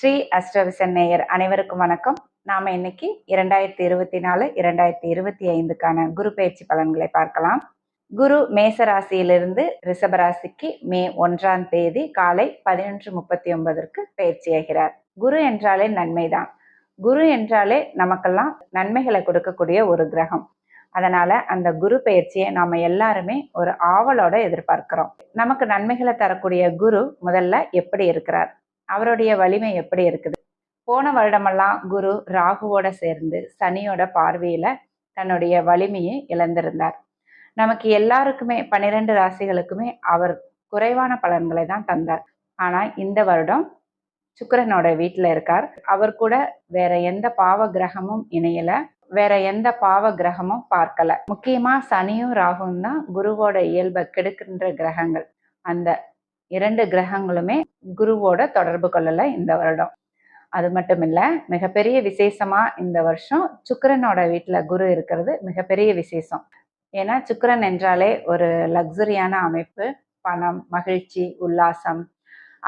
ஸ்ரீ அஷ்டவிசன் நேயர் அனைவருக்கும் வணக்கம். நாம இன்னைக்கு இரண்டாயிரத்தி இருபத்தி நாலு இரண்டாயிரத்தி இருபத்தி ஐந்துக்கான குரு பயிற்சி பலன்களை பார்க்கலாம். குரு மேசராசியிலிருந்து ரிஷபராசிக்கு மே ஒன்றாம் தேதி காலை பதினொன்று முப்பத்தி ஒன்பதற்கு பயிற்சியாகிறார் குரு என்றாலே நன்மைதான். குரு என்றாலே நமக்கெல்லாம் நன்மைகளை கொடுக்கக்கூடிய ஒரு கிரகம். அதனால அந்த குரு பயிற்சியை நாம எல்லாருமே ஒரு ஆவலோட எதிர்பார்க்கிறோம். நமக்கு நன்மைகளை தரக்கூடிய குரு முதல்ல எப்படி இருக்கிறார்? அவருடைய வலிமை எப்படி இருக்குது? போன வருடமெல்லாம் குரு ராகுவோட சேர்ந்து சனியோட பார்வையில தன்னுடைய வலிமையை இழந்திருந்தார். நமக்கு எல்லாருக்குமே பன்னிரெண்டு ராசிகளுக்குமே அவர் குறைவான பலன்களை தான் தந்தார். ஆனா இந்த வருடம் சுக்கரனோட வீட்டில் இருக்கார். அவர் கூட வேற எந்த பாவ கிரகமும் இணையல. வேற எந்த பாவ கிரகமும் பார்க்கல. முக்கியமா சனியும் ராகுவும் தான் குருவோட இயல்பை கெடுக்கின்ற கிரகங்கள். அந்த இரண்டு கிரகங்களுமே குருவோட தொடர்பு கொள்ளல இந்த வருடம். அது மட்டும் இல்ல மிகப்பெரிய விசேஷமா இந்த வருஷம் சுக்கரனோட வீட்டுல குரு இருக்கிறது மிகப்பெரிய விசேஷம். ஏன்னா சுக்கரன் என்றாலே ஒரு லக்ஸரியான அமைப்பு. பணம் மகிழ்ச்சி உல்லாசம்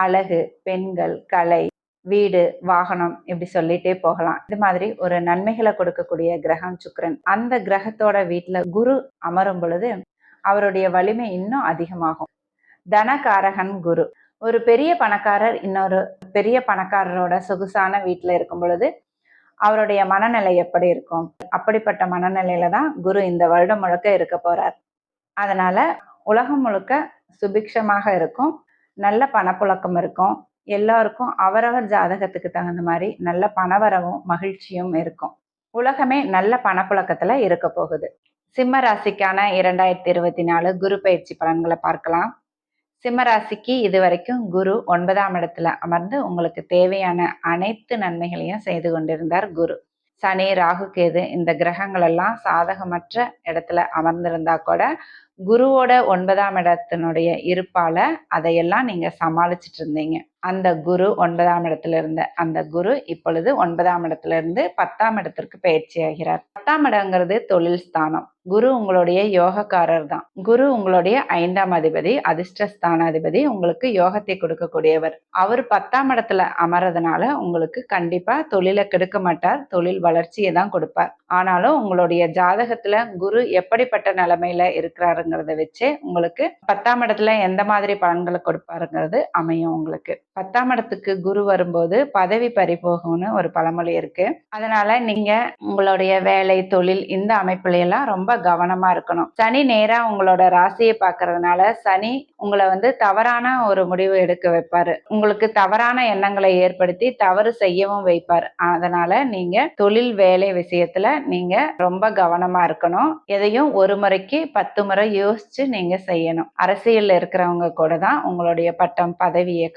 அழகு பெண்கள் கலை வீடு வாகனம் இப்படி சொல்லிட்டே போகலாம். இது மாதிரி ஒரு நன்மைகளை கொடுக்கக்கூடிய கிரகம் சுக்கரன். அந்த கிரகத்தோட வீட்டுல குரு அமரும் பொழுது அவருடைய வலிமை இன்னும் அதிகமாகும். தனகாரகன் குரு. ஒரு பெரிய பணக்காரர் இன்னொரு பெரிய பணக்காரரோட சொகுசான வீட்டில் இருக்கும் பொழுது அவருடைய மனநிலை எப்படி இருக்கும்? அப்படிப்பட்ட மனநிலையில தான் குரு இந்த வருடம் முழுக்க இருக்க போறார். அதனால உலகம் முழுக்க சுபிக்ஷமாக இருக்கும் நல்ல பணப்புழக்கம் இருக்கும் எல்லாருக்கும் அவரவர் ஜாதகத்துக்கு தகுந்த மாதிரி நல்ல பணவரவும் மகிழ்ச்சியும் இருக்கும். உலகமே நல்ல பணப்புழக்கத்துல இருக்க போகுது. சிம்ம ராசிக்கான இரண்டாயிரத்தி இருபத்தி நாலு குரு பயிற்சி பலன்களை பார்க்கலாம். சிம்மராசிக்கு இது வரைக்கும் குரு ஒன்பதாம் இடத்துல அமர்ந்து உங்களுக்கு தேவையான அனைத்து நன்மைகளையும் செய்து கொண்டிருந்தார் குரு. சனி ராகு கேது இந்த கிரகங்கள் எல்லாம் சாதகமற்ற இடத்துல அமர்ந்திருந்தா கூட குருவோட ஒன்பதாம் இடத்தினுடைய இருப்பால அதையெல்லாம் நீங்க சமாளிச்சுட்டு இருந்தீங்க அந்த குரு ஒன்பதாம் இடத்துல இருந்த அந்த குரு இப்பொழுது ஒன்பதாம் இடத்துல இருந்து பத்தாம் இடத்திற்கு பயிற்சி ஆகிறார். பத்தாம் இடங்கிறது தொழில் ஸ்தானம். குரு உங்களுடைய யோகக்காரர் தான். குரு உங்களுடைய ஐந்தாம் அதிபதி அதிர்ஷ்டஸ்தானாதிபதி உங்களுக்கு யோகத்தை கொடுக்கக்கூடியவர். அவர் பத்தாம் இடத்துல அமர்றதுனால உங்களுக்கு கண்டிப்பா தொழிலை கெடுக்க மாட்டார். தொழில் வளர்ச்சியை தான் கொடுப்பார். ஆனாலும் உங்களுடைய ஜாதகத்துல குரு எப்படிப்பட்ட நிலைமையில கொடுப்பாருங்கிறத வச்சு உங்களுக்கு பத்தாம் இடத்துல எந்த மாதிரி பலன்களை கொடுப்பாருங்கிறது அமையும் உங்களுக்கு. பத்தாம் இடத்துக்கு குரு வரும்போது பதவி பறிபோகும்னு ஒரு பழமொழி இருக்கு. அதனால நீங்க உங்களுடைய வேலை தொழில் இந்த அமைப்புல எல்லாம் ரொம்ப கவனமா இருக்கணும். சனி நேரா உங்களோட ராசியை பாக்குறதுனால சனி உங்களை வந்து தவறான ஒரு முடிவு எடுக்க வைப்பாரு. உங்களுக்கு தவறான எண்ணங்களை ஏற்படுத்தி தவறு செய்யவும் வைப்பார். அதனால நீங்க தொழில் வேலை விஷயத்துல நீங்க ரொம்ப கவனமா இருக்கணும். எதையும் ஒரு முறைக்கு பத்து முறை யோசிச்சு நீங்க செய்யணும். அரசியல்ல இருக்கிறவங்க கூட தான் உங்களுடைய பட்டம் பதவியை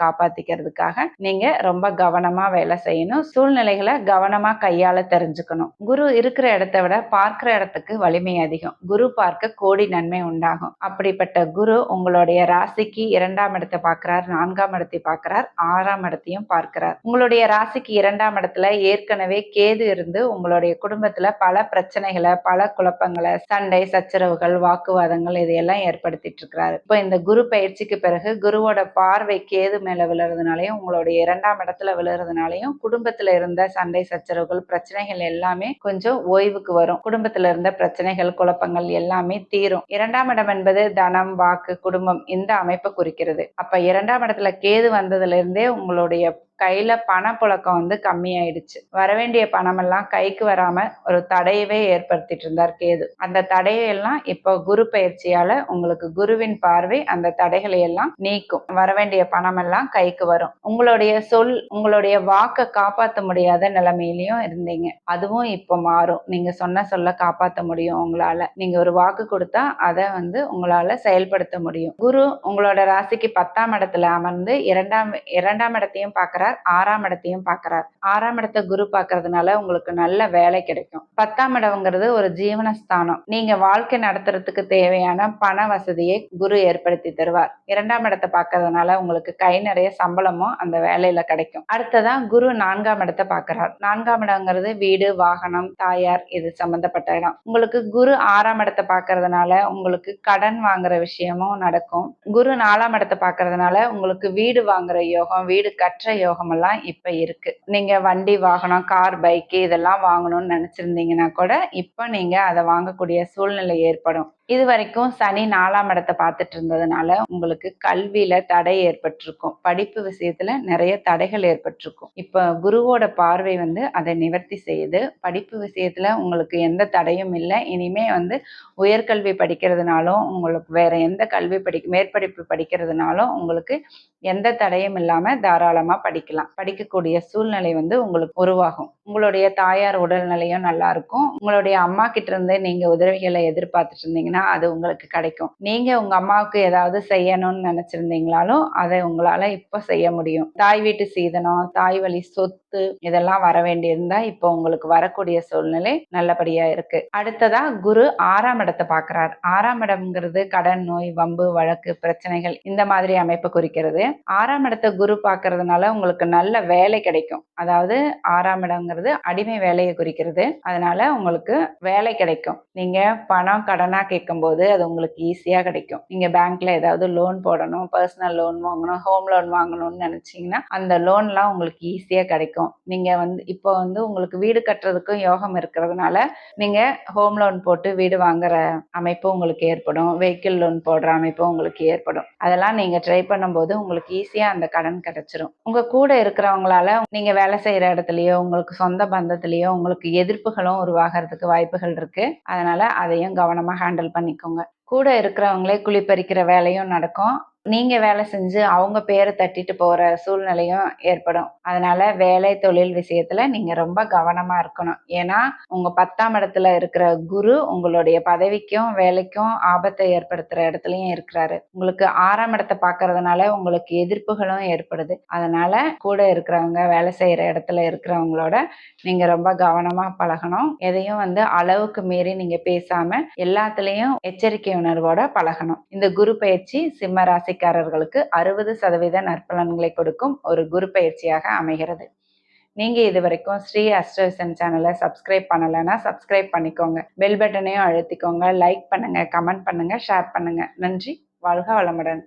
வைக்கிறதுக்காக நீங்க ரொம்ப கவனமா வேலை செய்யணும். சூழ்நிலைகளை கவனமா கையாள தெரிஞ்சுக்கணும். குரு இருக்கிற இடத்த விட பார்க்கிற இடத்துக்கு வலிமை அதிகம். குரு பார்க்க கோடி நன்மை உண்டாகும். அப்படிப்பட்ட குரு உங்களுடைய ராசிக்கு இரண்டாம் இடத்தை பார்க்கிறார் நான்காம் இடத்தை பார்க்கிறார் ஆறாம் இடத்தையும் பார்க்கிறார். உங்களுடைய ராசிக்கு இரண்டாம் இடத்துல ஏற்கனவே கேது இருந்து உங்களுடைய குடும்பத்துல பல பிரச்சனைகளை பல குழப்பங்களை சண்டை சச்சரவுகள் வாக்குவாதங்கள் இதையெல்லாம் ஏற்படுத்திட்டு இருக்கிறாரு. இப்போ இந்த குரு பயிற்சிக்கு பிறகு குருவோட பார்வை கேது மேல விழுறதுனாலையும் உங்களுடைய இரண்டாம் இடத்துல விழுறதுனாலையும் குடும்பத்துல இருந்த சண்டை சச்சரவுகள் பிரச்சனைகள் எல்லாமே கொஞ்சம் ஓய்வுக்கு வரும். குடும்பத்துல இருந்த பிரச்சனைகள் குழப்பங்கள் எல்லாமே தீரும். இரண்டாம் இடம் என்பது தனம் வாக்கு குடும்பம் இந்த அமைப்பை குறிக்கிறது. அப்ப இரண்டாம் இடத்துல கேது வந்ததுல இருந்தே உங்களுடைய கையில பணப்புழக்கம் வந்து கம்மியாயிடுச்சு. வரவேண்டிய பணமெல்லாம் கைக்கு வராம ஒரு தடையவே ஏற்படுத்திட்டு இருந்தார் கேது. அந்த தடையெல்லாம் இப்போ குரு பயிற்சியால உங்களுக்கு குருவின் பார்வை அந்த தடைகளை எல்லாம் நீக்கும். வரவேண்டிய பணமெல்லாம் கைக்கு வரும். உங்களுடைய சொல் உங்களுடைய வாக்க காப்பாற்ற முடியாத நிலைமையிலயும் இருந்தீங்க. அதுவும் இப்போ மாறும். நீங்க சொன்ன சொல்ல காப்பாற்ற முடியும் உங்களால. நீங்க ஒரு வாக்கு கொடுத்தா அதை வந்து உங்களால செயல்படுத்த முடியும். குரு உங்களோட ராசிக்கு பத்தாம் இடத்துல அமர்ந்து இரண்டாம் இரண்டாம் இடத்தையும் பார்க்கறார் ஆறாம் இடத்தையும் பார்க்கறார். ஆறாம் இடத்தை குரு பார்க்கறதுனால உங்களுக்கு நல்ல வேலை கிடைக்கும். பத்தாம் இடம்ங்கிறது ஒரு ஜீவனஸ்தானம். நீங்க வாழ்க்கை நடத்துறதுக்கு தேவையான பண வசதியை குரு ஏற்படுத்தி தருவார். இரண்டாம் இடத்தை பார்க்கறதுனால உங்களுக்கு கை நிறைய சம்பளமும் அந்த வேலையில கிடைக்கும். அடுத்ததான் குரு நான்காம் இடத்தை பார்க்கறார். நான்காம் இடம்ங்கிறது வீடு வாகனம் தாயார் இது சம்பந்தப்பட்ட இடம். உங்களுக்கு குரு ஆறாம் இடத்தை பார்க்கறதுனால உங்களுக்கு கடன் வாங்குற விஷயமும் நடக்கும். குரு நாலாம் இடத்தை பார்க்கறதுனால உங்களுக்கு வீடு வாங்குற யோகம் வீடு கற்ற யோகம் யோகமெல்லாம் இப்ப இருக்கு. நீங்க வண்டி வாகனம் கார் பைக்கு இதெல்லாம் வாங்கணும்னு நினைச்சிருந்தீங்கன்னா கூட இப்ப நீங்க அதை வாங்கக்கூடிய சூழ்நிலை ஏற்படும். இது வரைக்கும் சனி நாலாம் இடத்தை பார்த்துட்டு இருந்ததுனால உங்களுக்கு கல்வியில தடை ஏற்பட்டிருக்கும். படிப்பு விஷயத்துல நிறைய தடைகள் ஏற்பட்டிருக்கும். இப்ப குருவோட பார்வை வந்து அதை நிவர்த்தி செய்யுது. படிப்பு விஷயத்துல உங்களுக்கு எந்த தடையும் இல்லை. இனிமே வந்து உயர்கல்வி படிக்கிறதுனாலும் உங்களுக்கு வேற எந்த கல்வி படி மேற்படிப்பு படிக்கிறதுனாலும் உங்களுக்கு எந்த தடையும் இல்லாம தாராளமா படிக்கலாம் படிக்கக்கூடிய சூழ்நிலை வந்து உங்களுக்கு உருவாகும். உங்களுடைய தாயார் உடல்நிலையும் நல்லா இருக்கும். உங்களுடைய அம்மா கிட்ட இருந்து நீங்க உதவிகளை எதிர்பார்த்துட்டு இருந்தீங்கன்னா அது உங்களுக்கு கிடைக்கும். நீங்க உங்க அம்மாவுக்கு ஏதாவது செய்யணும்னு நினைச்சிருந்தீங்களாலும் அதை உங்களால இப்ப செய்ய முடியும். தாய் வீட்டு சீதனம் தாய் வழி சொத்து இதெல்லாம் வர வேண்டியிருந்தா இப்போ உங்களுக்கு வரக்கூடிய சூழ்நிலை நல்லபடியா இருக்கு. அடுத்ததா குரு ஆறாம் இடத்தை பாக்குறார் ஆறாம் இடம்ங்கிறது கடன் நோய் வம்பு வழக்கு பிரச்சனைகள் இந்த மாதிரி அமைப்பு குறிக்கிறது. ஆறாம் இடத்தை குரு பாக்குறதுனால உங்களுக்கு நல்ல வேலை கிடைக்கும். அதாவது ஆறாம் இடங்கிறது அடிமை வேலையை குறிக்கிறது. அதனால உங்களுக்கு வேலை கிடைக்கும். நீங்க பணம் கடனா கேட்கும் போது அது உங்களுக்கு ஈஸியா கிடைக்கும். நீங்க பேங்க்ல ஏதாவது லோன் போடணும் பர்சனல் லோன் வாங்கணும் ஹோம் லோன் வாங்கணும்னு நினைச்சீங்கன்னா அந்த லோன்லாம் உங்களுக்கு ஈஸியா கிடைக்கும். நீங்க வந்து இப்போ வந்து உங்களுக்கு வீடு கட்டுறதுக்கும் யோகம் இருக்கிறதுனால நீங்க ஹோம் லோன் போட்டு வீடு வாங்குற அமைப்பு உங்களுக்கு ஏற்படும். வெஹிக்கிள் லோன் போடுற அமைப்பு உங்களுக்கு ஏற்படும். அதெல்லாம் நீங்க ட்ரை பண்ணும்போது உங்களுக்கு ஈஸியா அந்த கடன் கிடைச்சிரும். உங்க கூட இருக்கிறவங்களால நீங்க வேலை வேலை செய்யற இடத்துலயோ உங்களுக்கு சொந்த பந்தத்திலயோ உங்களுக்கு எதிர்ப்புகளும் உருவாகிறதுக்கு வாய்ப்புகள் இருக்கு. அதனால அதையும் கவனமா ஹேண்டில் பண்ணிக்கோங்க. கூட இருக்கிறவங்களே குளிப்பறிக்கிற வேலையும் நடக்கும். நீங்க வேலை செஞ்சு அவங்க பேரை தட்டிட்டு போற சூழ்நிலையும் ஏற்படும். அதனால வேலை தொழில் விஷயத்துல நீங்க ரொம்ப கவனமா இருக்கணும். ஏன்னா உங்க பத்தாம் இடத்துல இருக்கிற குரு உங்களுடைய பதவிக்கும் வேலைக்கும் ஆபத்தை ஏற்படுத்துற இடத்துலயும் இருக்கிறாரு. உங்களுக்கு ஆறாம் இடத்தை பாக்குறதுனால உங்களுக்கு எதிர்ப்புகளும் ஏற்படுது. அதனால கூட இருக்கிறவங்க வேலை செய்யற இடத்துல இருக்கிறவங்களோட நீங்க ரொம்ப கவனமா பழகணும். எதையும் வந்து அளவுக்கு மீறி நீங்க பேசாம எல்லாத்துலயும் எச்சரிக்கை உணர்வோட பழகணும். இந்த குரு பயிற்சி சிம்ம ராசிக்காரர்களுக்கு அறுபது சதவீத நற்பலன்களை கொடுக்கும் ஒரு குரு பயிற்சியாக அமைகிறது. நீங்க இது வரைக்கும் ஸ்ரீ அஸ்ட்ரோசன் சேனலை சப்ஸ்கிரைப் பண்ணலைன்னா சப்ஸ்கிரைப் பண்ணிக்கோங்க. பெல் பட்டனையும் அழுத்திக்கோங்க. லைக் பண்ணுங்க கமெண்ட் பண்ணுங்க ஷேர் பண்ணுங்க. நன்றி. வாழ்க வளமுடன்.